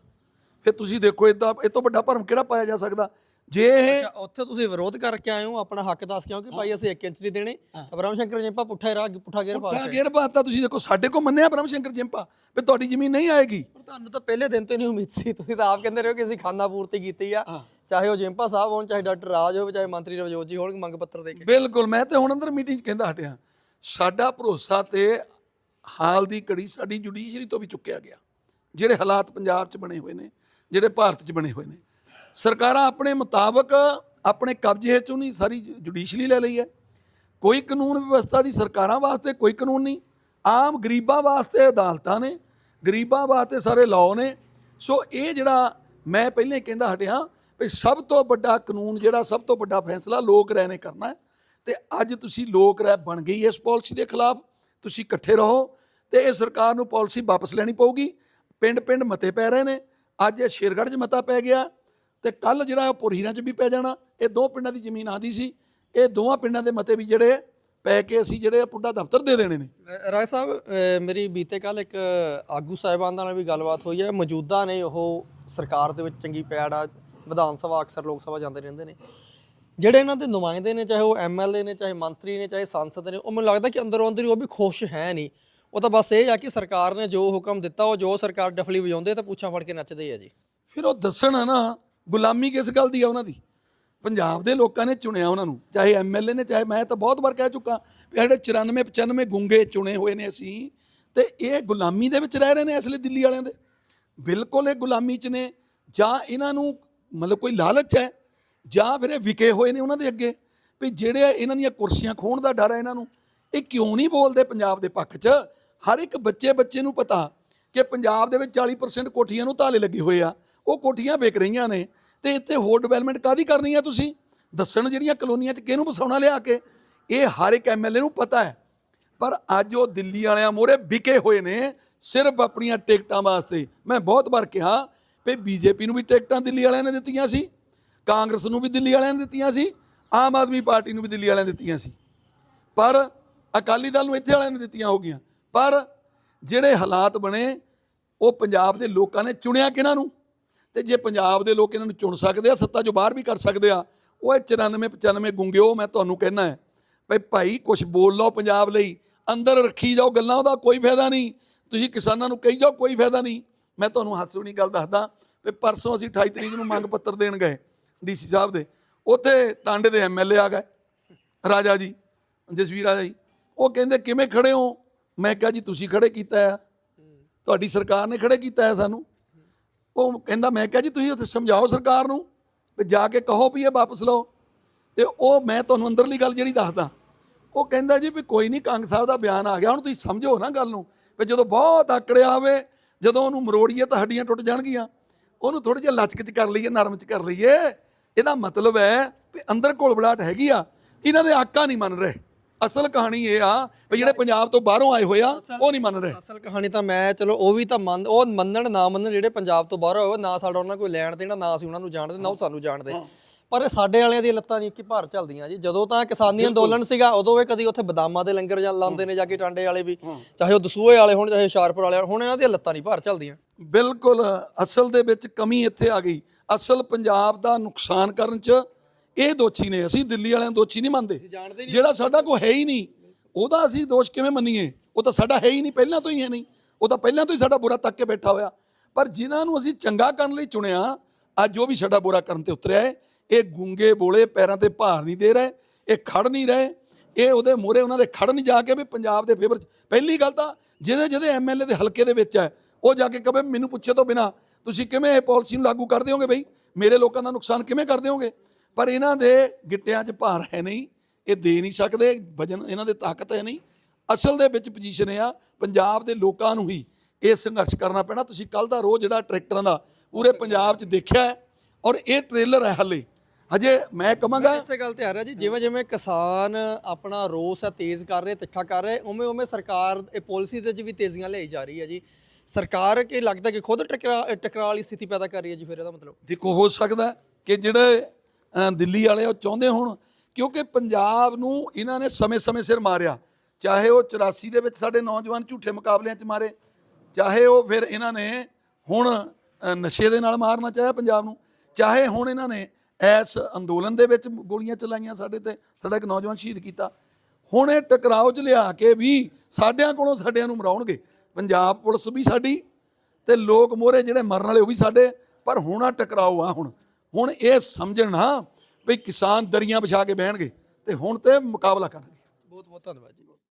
ਫਿਰ ਤੁਸੀਂ ਦੇਖੋ ਇਦਾਂ ਇਹ ਤੋਂ ਵੱਡਾ ਭਰਮ ਕਿਹੜਾ ਪਾਇਆ ਜਾ ਸਕਦਾ? ਜੇ ਇਹ ਉੱਥੇ ਤੁਸੀਂ ਵਿਰੋਧ ਕਰਕੇ ਆਏ ਹੋ ਆਪਣਾ ਹੱਕ ਦੱਸ ਕੇ ਆਓ ਕਿ ਭਾਈ ਅਸੀਂ 1 ਇੰਚ ਨਹੀਂ ਦੇਣੇ। ਅਬਰਾਮ ਸ਼ੰਕਰ ਜੀ ਆਪਾਂ ਪੁੱਠਾ ਰਾਹ ਪੁੱਠਾ ਗੇਰ ਪਾ ਪੁੱਠਾ ਗੇਰ ਬਾਤ ਤਾਂ ਤੁਸੀਂ ਦੇਖੋ ਸਾਡੇ ਕੋਲ ਮੰਨਿਆ ਬ੍ਰਹਮ ਸ਼ੰਕਰ ਜਿੰਪਾ ਵੀ ਤੁਹਾਡੀ ਜ਼ਮੀਨ ਨਹੀਂ ਆਏਗੀ। ਪਰ ਤੁਹਾਨੂੰ ਤਾਂ ਪਹਿਲੇ ਦਿਨ ਤੋਂ ਹੀ ਨਹੀਂ ਉਮੀਦ ਸੀ। ਤੁਸੀਂ ਤਾਂ ਆਪ ਕਹਿੰਦੇ ਰਹੇ ਹੋ ਕਿ ਅਸੀਂ ਖਾਨਾ ਪੂਰਤੀ ਕੀਤੀ ਆ। ਚਾਹੇ ਉਹ ਜਿੰਪਾ ਸਾਹਿਬ ਹੋਣ, ਚਾਹੇ ਡਾਕਟਰ ਰਾਜ ਹੋਵੇ, ਚਾਹੇ ਮੰਤਰੀ ਰਵਜੋਤ ਜੀ ਹੋਣ ਮੰਗ ਪੱਤਰ ਦੇ ਕੇ। ਬਿਲਕੁਲ, ਮੈਂ ਤੇ ਹੁਣ ਅੰਦਰ ਮੀਟਿੰਗ 'ਚ ਕਹਿੰਦਾ ਹਟਿਆ। ਸਾਡਾ ਭਰੋਸਾ ਤੇ ਹਾਲ ਦੀ ਘੜੀ ਸਾਡੀ ਜੁਡੀਸ਼ਰੀ ਤੋਂ ਵੀ ਚੁੱਕਿਆ ਗਿਆ। ਜਿਹੜੇ ਹਾਲਾਤ ਪੰਜਾਬ 'ਚ ਬਣੇ ਹੋਏ ਨੇ, ਜਿਹੜੇ ਭਾਰਤ 'ਚ ਬਣੇ ਹੋਏ ਨੇ। ਸਰਕਾਰਾਂ ਆਪਣੇ ਮੁਤਾਬਕ ਆਪਣੇ ਕਬਜ਼ੇ ਚੋਂ ਨਹੀਂ, ਸਾਰੀ ਜੁਡੀਸ਼ਲੀ ਲੈ ਲਈ ਹੈ। ਕੋਈ ਕਾਨੂੰਨ ਵਿਵਸਥਾ ਦੀ ਸਰਕਾਰਾਂ ਵਾਸਤੇ, ਕੋਈ ਕਾਨੂੰਨ ਨਹੀਂ। ਆਮ ਗਰੀਬਾਂ ਵਾਸਤੇ ਅਦਾਲਤਾਂ ਨੇ, ਗਰੀਬਾਂ ਵਾਸਤੇ ਸਾਰੇ ਲਾਅ ਨੇ। ਸੋ ਇਹ ਜਿਹੜਾ ਮੈਂ ਪਹਿਲੇ ਕਹਿੰਦਾ ਹਟਿਆ ਵੀ ਸਭ ਤੋਂ ਵੱਡਾ ਕਾਨੂੰਨ ਜਿਹੜਾ ਸਭ ਤੋਂ ਵੱਡਾ ਫੈਸਲਾ ਲੋਕ ਰਾਏ ਨੇ ਕਰਨਾ ਹੈ ਤੇ ਅੱਜ ਤੁਸੀਂ ਲੋਕ ਰਾਏ ਬਣ ਗਈ ਇਸ ਪਾਲਿਸੀ ਦੇ ਖਿਲਾਫ, ਤੁਸੀਂ ਇਕੱਠੇ ਰਹੋ ਤੇ ਇਹ ਸਰਕਾਰ ਨੂੰ ਪਾਲਿਸੀ ਵਾਪਸ ਲੈਣੀ ਪਊਗੀ। ਪਿੰਡ ਪਿੰਡ ਮਤੇ ਪੈ ਰਹੇ ਨੇ, ਅੱਜ ਇਹ ਸ਼ੇਰਗੜ੍ਹ 'ਚ ਮਤਾ ਪੈ ਗਿਆ ਤੇ ਕੱਲ ਜਿਹੜਾ ਪੁਰਹੀਰਾਂ 'ਚ ਵੀ ਪੈ ਜਾਣਾ, ਇਹ ਦੋ ਪਿੰਡਾਂ ਦੀ ਜ਼ਮੀਨ ਆਦੀ ਸੀ, ਇਹ ਦੋਵਾਂ ਪਿੰਡਾਂ ਦੇ ਮਤੇ ਵੀ ਜਿਹੜੇ ਪੈ ਕੇ ਅਸੀਂ ਜਿਹੜੇ ਪੁੱਡਾ ਦਫ਼ਤਰ ਦੇ ਦੇਣੇ ਨੇ। ਰਾਏ ਸਾਹਿਬ ਮੇਰੀ ਬੀਤੇ ਕੱਲ ਇੱਕ ਆਗੂ ਸਾਹਿਬਾਨ ਨਾਲ ਵੀ ਗੱਲਬਾਤ ਹੋਈ ਹੈ, ਮੌਜੂਦਾ ਨੇ ਉਹ ਸਰਕਾਰ ਦੇ ਵਿੱਚ ਚੰਗੀ ਪੈੜ ਆ ਵਿਧਾਨ ਸਭਾ ਅਕਸਰ ਲੋਕ ਸਭਾ ਜਾਂਦੇ ਰਹਿੰਦੇ ਨੇ। ਜਿਹੜੇ ਇਹਨਾਂ ਦੇ ਨੁਮਾਇੰਦੇ ਨੇ, ਚਾਹੇ ਉਹ ਐਮਐਲਏ ਨੇ, ਚਾਹੇ ਮੰਤਰੀ ਨੇ, ਚਾਹੇ ਸੰਸਦ ਨੇ, ਉਹ ਮੈਨੂੰ ਲੱਗਦਾ ਕਿ ਅੰਦਰੋਂ ਅੰਦਰ ਹੀ ਉਹ ਵੀ ਖੁਸ਼ ਹੈ ਨਹੀਂ। ਉਹ ਤਾਂ ਬਸ ਇਹ ਆ ਕਿ ਸਰਕਾਰ ਨੇ ਜੋ ਹੁਕਮ ਦਿੱਤਾ, ਉਹ ਜੋ ਸਰਕਾਰ ਡਫਲੀ ਵਜਾਉਂਦੇ ਤਾਂ ਪੁੱਛਾਂ ਫੜ ਕੇ ਨੱਚਦੇ ਆ ਜੀ। ਫਿਰ ਉਹ ਦੱਸਣ ਨਾ, ਗੁਲਾਮੀ ਕਿਸ ਗੱਲ ਦੀ ਆ ਉਹਨਾਂ ਦੀ? ਪੰਜਾਬ ਦੇ ਲੋਕਾਂ ਨੇ ਚੁਣਿਆ ਉਹਨਾਂ ਨੂੰ, ਚਾਹੇ ਐਮਐਲਏ ਨੇ, ਚਾਹੇ ਮੈਂ ਤਾਂ ਬਹੁਤ ਵਾਰ ਕਹਿ ਚੁੱਕਾ ਵੀ ਸਾਡੇ 94 95 ਗੁੰਗੇ ਚੁਣੇ ਹੋਏ ਨੇ ਅਸੀਂ, ਤੇ ਇਹ ਗੁਲਾਮੀ ਦੇ ਵਿੱਚ ਰਹਿ ਰਹੇ ਨੇ ਇਸ ਲਈ ਦਿੱਲੀ ਵਾਲਿਆਂ ਦੇ। ਬਿਲਕੁਲ ਇਹ ਗੁਲਾਮੀ 'ਚ ਨੇ, ਜਾਂ ਇਹਨਾਂ ਨੂੰ ਮਤਲਬ ਕੋਈ ਲਾਲਚ ਹੈ? ਜਾਂ ਫਿਰ ਇਹ ਵਿਕੇ ਹੋਏ ਨੇ ਉਹਨਾਂ ਦੇ ਅੱਗੇ? ਵੀ ਜਿਹੜੇ ਇਹਨਾਂ ਦੀਆਂ ਕੁਰਸੀਆਂ ਖੋਣ ਦਾ ਡਰ ਹੈ ਇਹਨਾਂ ਨੂੰ, ਇਹ ਕਿਉਂ ਨਹੀਂ ਬੋਲਦੇ ਪੰਜਾਬ ਦੇ ਪੱਖ 'ਚ? ਹਰ ਇੱਕ ਬੱਚੇ ਬੱਚੇ ਨੂੰ ਪਤਾ ਕਿ ਪੰਜਾਬ ਦੇ ਵਿੱਚ 40% ਕੋਠੀਆਂ ਨੂੰ ਤਾਲੇ ਲੱਗੇ ਹੋਏ ਆ। ਉਹ ਕੋਠੀਆਂ ਵਿਕ ਰਹੀਆਂ ਨੇ। ਤੇ ਇੱਥੇ ਹੋਰ ਡਿਵੈਲਪਮੈਂਟ ਕਾਦੀ ਕਰਨੀ ਆ ਤੁਸੀਂ? ਦੱਸਣ ਜਿਹੜੀਆਂ ਕਲੋਨੀਆਂ 'ਚ ਕਿਹਨੂੰ ਵਸਾਉਣਾ ਲਿਆ ਕੇ? ਇਹ ਹਰ ਇੱਕ ਐਮਐਲਏ ਨੂੰ ਪਤਾ ਹੈ। ਪਰ ਅੱਜ ਉਹ ਦਿੱਲੀ ਵਾਲਿਆਂ ਮੋਰੇ ਵਿਕੇ ਹੋਏ ਨੇ ਸਿਰਫ ਆਪਣੀਆਂ ਟਿਕਟਾਂ ਵਾਸਤੇ। ਮੈਂ ਬਹੁਤ ਵਾਰ ਕਿਹਾ ਵੀ ਬੀਜੇਪੀ ਨੂੰ ਵੀ ਟਿਕਟਾਂ ਦਿੱਲੀ ਵਾਲਿਆਂ ਨੇ ਦਿੱਤੀਆਂ ਸੀ, ਕਾਂਗਰਸ ਨੂੰ ਵੀ ਦਿੱਲੀ ਵਾਲਿਆਂ ਨੇ ਦਿੱਤੀਆਂ ਸੀ, ਆਮ ਆਦਮੀ ਪਾਰਟੀ ਨੂੰ ਵੀ ਦਿੱਲੀ ਵਾਲਿਆਂ ਨੇ ਦਿੱਤੀਆਂ ਸੀ। ਪਰ ਅਕਾਲੀ ਦਲ ਨੂੰ ਇੱਥੇ ਵਾਲਿਆਂ ਨੇ ਦਿੱਤੀਆਂ ਹੋ ਗਈਆਂ। ਪਰ ਜਿਹੜੇ ਹਾਲਾਤ ਬਣੇ, ਉਹ ਪੰਜਾਬ ਦੇ ਲੋਕਾਂ ਨੇ ਚੁਣਿਆ ਕਿਹਨਾਂ ਨੂੰ? ਤੇ ਜੇ ਪੰਜਾਬ ਦੇ ਲੋਕ ਇਹਨਾਂ ਨੂੰ ਚੁਣ ਸਕਦੇ ਆ, ਸੱਤਾ ਚੋਂ ਬਾਹਰ ਵੀ ਕਰ ਸਕਦੇ ਆ, ਉਹ ਇਹ 94 95 ਗੁੰਗਿਓ ਮੈਂ ਤੁਹਾਨੂੰ ਕਹਿਣਾ ਹੈ ਭਈ ਭਾਈ ਕੁਝ ਬੋਲ ਲਓ ਪੰਜਾਬ ਲਈ, ਅੰਦਰ ਰੱਖੀ ਜਾਓ ਗੱਲਾਂ, ਉਹਦਾ ਕੋਈ ਫਾਇਦਾ ਨਹੀਂ। ਤੁਸੀਂ ਕਿਸਾਨਾਂ ਨੂੰ ਕਹੀ ਜਾਓ, ਕੋਈ ਫਾਇਦਾ ਨਹੀਂ। ਮੈਂ ਤੁਹਾਨੂੰ ਹੱਸੂਣੀ ਗੱਲ ਦੱਸਦਾ ਵੀ ਪਰਸੋਂ ਅਸੀਂ 28 ਤਰੀਕ ਨੂੰ ਮੰਗ ਪੱਤਰ ਦੇਣ ਗਏ ਡੀਸੀ ਸਾਹਿਬ ਦੇ, ਉੱਥੇ ਟਾਂਡੇ ਦੇ ਐਮਐਲਏ ਆ ਗਏ, ਰਾਜਾ ਜੀ, ਜਸਵੀਰ ਰਾਜਾ ਜੀ। ਉਹ ਕਹਿੰਦੇ, ਕਿਵੇਂ ਖੜੇ ਹੋ? ਮੈਂ ਕਿਹਾ, ਜੀ, ਤੁਸੀਂ ਖੜੇ ਕੀਤਾ ਆ। ਤੁਹਾਡੀ ਸਰਕਾਰ ਨੇ ਖੜੇ ਕੀਤਾ ਹੈ ਸਾਨੂੰ। ਉਹ ਕਹਿੰਦਾ, ਮੈਂ ਕਿਹਾ, ਜੀ, ਤੁਸੀਂ ਉੱਥੇ ਸਮਝਾਓ ਸਰਕਾਰ ਨੂੰ ਵੀ ਜਾ ਕੇ ਕਹੋ ਵੀ ਇਹ ਵਾਪਸ ਲਓ। ਤੇ ਉਹ ਮੈਂ ਤੁਹਾਨੂੰ ਅੰਦਰਲੀ ਗੱਲ ਜਿਹੜੀ ਦੱਸਦਾ, ਉਹ ਕਹਿੰਦਾ ਜੀ ਵੀ ਕੋਈ ਨਹੀਂ, ਕੰਗ ਸਾਹਿਬ ਦਾ ਬਿਆਨ ਆ ਗਿਆ। ਹੁਣ ਤੁਸੀਂ ਸਮਝੋ ਨਾ ਗੱਲ ਨੂੰ ਵੀ ਜਦੋਂ ਬਹੁਤ ਆਕੜਿਆ ਹੋਵੇ ਜਦੋਂ ਉਹਨੂੰ ਮਰੋੜੀਏ ਤਾਂ ਹੱਡੀਆਂ ਟੁੱਟ ਜਾਣਗੀਆਂ। ਉਹਨੂੰ ਥੋੜੀ ਜਿਹਾ ਲਚਕ ਚ ਕਰ ਲਈਏ ਨਰਮ ਚ ਕਰ ਲਈਏ। ਇਹਦਾ ਮਤਲਬ ਹੈ ਵੀ ਅੰਦਰ ਘੁਲਬਲਾਟ ਹੈਗੀ ਆ ਇਹਨਾਂ ਦੇ ਆਕਾ ਨਹੀਂ ਮੰਨ ਰਹੇ। ਅਸਲ ਕਹਾਣੀ ਇਹ ਆ ਵੀ ਜਿਹੜੇ ਪੰਜਾਬ ਤੋਂ ਬਾਹਰੋਂ ਆਏ ਹੋਏ ਆ ਉਹ ਨਹੀਂ ਮੰਨ ਰਹੇ। ਅਸਲ ਕਹਾਣੀ ਤਾਂ ਮੈਂ ਚਲੋ ਉਹ ਵੀ ਤਾਂ ਮੰਨ ਉਹ ਮੰਨਣ ਨਾ ਮੰਨਣ ਜਿਹੜੇ ਪੰਜਾਬ ਤੋਂ ਬਾਹਰ ਹੋਏ ਨਾ ਸਾਡਾ ਉਹਨਾਂ ਕੋਈ ਲੈਣ ਦੇਣਾ ਨਾ ਅਸੀਂ ਉਹਨਾਂ ਨੂੰ ਜਾਣਦੇ ਨਾ ਉਹ ਸਾਨੂੰ ਜਾਣਦੇ। ਪਰ ਇਹ ਸਾਡੇ ਵਾਲਿਆਂ ਦੀਆਂ ਲੱਤਾਂ ਨਹੀਂ ਕਿ ਭਾਰ ਚੱਲਦੀਆਂ ਜੀ। ਜਦੋਂ ਤਾਂ ਕਿਸਾਨੀ ਅੰਦੋਲਨ ਸੀਗਾ ਉਦੋਂ ਇਹ ਕਦੀ ਉੱਥੇ ਬਦਾਮਾਂ ਦੇ ਲੰਗਰ ਜਾਂ ਲਾਉਂਦੇ ਨੇ ਜਾ ਕੇ ਟਾਂਡੇ ਵਾਲੇ ਵੀ ਚਾਹੇ ਉਹ ਦਸੂਹੇ ਵਾਲੇ ਹੋਣ ਚਾਹੇ ਹੁਸ਼ਿਆਰਪੁਰ ਵਾਲੇ ਹੋਣ ਇਹਨਾਂ ਦੀਆਂ ਲੱਤਾਂ ਨਹੀਂ ਭਾਰ ਚੱਲਦੀਆਂ। ਬਿਲਕੁਲ ਅਸਲ ਦੇ ਵਿੱਚ ਕਮੀ ਇੱਥੇ ਆ ਗਈ। ਅਸਲ ਪੰਜਾਬ ਦਾ ਨੁਕਸਾਨ ਕਰਨ ਚ ਇਹ ਦੋਸ਼ੀ ਨੇ ਅਸੀਂ ਦਿੱਲੀ ਵਾਲਿਆਂ ਦੋਸ਼ੀ ਨਹੀਂ ਮੰਨਦੇ। ਜਿਹੜਾ ਸਾਡਾ ਕੋਈ ਹੈ ਹੀ ਨਹੀਂ ਉਹਦਾ ਅਸੀਂ ਦੋਸ਼ ਕਿਵੇਂ ਮੰਨੀਏ? ਉਹ ਤਾਂ ਸਾਡਾ ਹੈ ਹੀ ਨਹੀਂ ਪਹਿਲਾਂ ਤੋਂ ਹੀ ਹੈ ਨਹੀਂ। ਉਹ ਤਾਂ ਪਹਿਲਾਂ ਤੋਂ ਹੀ ਸਾਡਾ ਬੁਰਾ ਤੱਕ ਕੇ ਬੈਠਾ ਹੋਇਆ। ਪਰ ਜਿਨ੍ਹਾਂ ਨੂੰ ਅਸੀਂ ਚੰਗਾ ਕਰਨ ਲਈ ਚੁਣਿਆ ਅੱਜ ਉਹ ਵੀ ਸਾਡਾ ਬੁਰਾ ਕਰਨ ਤੇ ਉਤਰਿਆ ਹੈ। ਇਹ ਗੁੰਗੇ ਬੋਲੇ ਪੈਰਾਂ ਤੇ ਭਾਰ ਨਹੀਂ ਦੇ ਰਹੇ, ਇਹ ਖੜ ਨਹੀਂ ਰਹੇ, ਇਹ ਉਹਦੇ ਮੋਰੇ ਉਹਨਾਂ ਦੇ ਖੜ ਨਹੀਂ ਜਾ ਕੇ ਵੀ ਪੰਜਾਬ ਦੇ ਫੇਵਰ ਚ। ਪਹਿਲੀ ਗੱਲ ਤਾਂ ਜਿਹਦੇ ਜਿਹਦੇ ਐਮਐਲਏ ਦੇ ਹਲਕੇ ਦੇ ਵਿੱਚ ਹੈ, ਉਹ ਜਾ ਕੇ ਕਹੇ, ਮੈਨੂੰ ਪੁੱਛੇ ਤੋਂ ਬਿਨਾ, ਤੁਸੀਂ ਕਿਵੇਂ ਇਹ ਪਾਲਿਸੀ ਨੂੰ ਲਾਗੂ ਕਰ ਦਿਓਗੇ ਬਈ? ਮੇਰੇ ਲੋਕਾਂ ਦਾ ਨੁਕਸਾਨ ਕਿਵੇਂ ਕਰ ਦਿਓਗੇ? ਪਰ ਇਹਨਾਂ ਦੇ ਗਿੱਟਿਆਂ 'ਚ ਭਾਰ ਹੈ ਨਹੀਂ, ਇਹ ਦੇ ਨਹੀਂ ਸਕਦੇ, ਵਜਨ ਇਹਨਾਂ ਦੇ ਤਾਕਤ ਹੈ ਨਹੀਂ। ਅਸਲ ਦੇ ਵਿੱਚ ਪੋਜੀਸ਼ਨ ਇਹ ਆ, ਪੰਜਾਬ ਦੇ ਲੋਕਾਂ ਨੂੰ ਹੀ ਇਹ ਸੰਘਰਸ਼ ਕਰਨਾ ਪੈਣਾ। ਤੁਸੀਂ ਕੱਲ ਦਾ ਰੋਜ਼ ਜਿਹੜਾ ਟਰੈਕਟਰਾਂ ਦਾ ਪੂਰੇ ਪੰਜਾਬ 'ਚ ਦੇਖਿਆ ਔਰ ਇਹ ਟ੍ਰੇਲਰ ਹੈ ਹਲੇ। ਹਜੇ ਮੈਂ ਕਹਾਂਗਾ ਇਸੇ ਗੱਲ ਤੇ ਆ ਰਿਹਾ ਜੀ ਜਿਵੇਂ ਜਿਵੇਂ ਕਿਸਾਨ ਆਪਣਾ ਰੋਸ ਹੈ ਤੇਜ਼ ਕਰ ਰਹੇ ਤਿੱਖਾ ਕਰ ਰਹੇ ਉਵੇਂ ਉਵੇਂ ਸਰਕਾਰ ਇਹ ਪਾਲਿਸੀ ਤੇ 'ਚ ਵੀ ਤੇਜ਼ੀਆਂ ਲਿਆਈ ਜਾ ਰਹੀ ਹੈ ਜੀ। ਸਰਕਾਰ ਕੀ ਲੱਗਦਾ ਕਿ ਖੁਦ ਟਕਰਾ ਟਕਰਾਅ ਵਾਲੀ ਸਥਿਤੀ ਪੈਦਾ ਕਰ ਰਹੀ ਹੈ ਜੀ ਫਿਰ ਇਹਦਾ ਮਤਲਬ? ਦੇਖੋ ਹੋ ਸਕਦਾ ਕਿ ਜਿਹੜੇ ਦਿੱਲੀ ਵਾਲੇ ਉਹ ਚਾਹੁੰਦੇ ਹੋਣ ਕਿਉਂਕਿ ਪੰਜਾਬ ਨੂੰ ਇਹਨਾਂ ਨੇ ਸਮੇਂ-ਸਮੇਂ ਸਿਰ ਮਾਰਿਆ। ਚਾਹੇ ਉਹ 84 ਦੇ ਵਿੱਚ ਸਾਡੇ ਨੌਜਵਾਨ ਝੂਠੇ ਮੁਕਾਬਲਿਆਂ 'ਚ ਮਾਰੇ ਚਾਹੇ ਉਹ ਫਿਰ ਇਹਨਾਂ ਨੇ ਹੁਣ ਨਸ਼ੇ ਦੇ ਨਾਲ ਮਾਰਨਾ ਚਾਹਿਆ ਪੰਜਾਬ ਨੂੰ ਚਾਹੇ ਹੁਣ ਇਹਨਾਂ ਨੇ ਇਸ ਅੰਦੋਲਨ ਦੇ ਵਿੱਚ ਗੋਲੀਆਂ ਚਲਾਈਆਂ ਸਾਡੇ ਤੇ, ਸਾਡਾ ਇੱਕ ਨੌਜਵਾਨ ਸ਼ਹੀਦ ਕੀਤਾ। ਹੁਣ ਇਹ ਟਕਰਾਓ 'ਚ ਲਿਆ ਕੇ ਵੀ ਸਾਡਿਆਂ ਕੋਲੋਂ ਸਾਡਿਆਂ ਨੂੰ ਮਰਾਉਣਗੇ। ਪੰਜਾਬ ਪੁਲਿਸ ਵੀ ਸਾਡੀ ਤੇ ਲੋਕ ਮੋਰੇ ਜਿਹੜੇ ਮਰਨ ਵਾਲੇ ਉਹ ਵੀ ਸਾਡੇ, ਪਰ ਹੁਣ ਆ ਟਕਰਾਓ ਆ ਹੁਣ। ਹੁਣ ਇਹ ਸਮਝਣਾ ਵੀ ਕਿਸਾਨ ਦਰੀਆਂ ਵਿਛਾ ਕੇ ਬਹਿਣਗੇ ਤੇ ਹੁਣ ਤੇ ਮੁਕਾਬਲਾ ਕਰਨਗੇ। ਬਹੁਤ ਬਹੁਤ ਧੰਨਵਾਦ ਜੀ।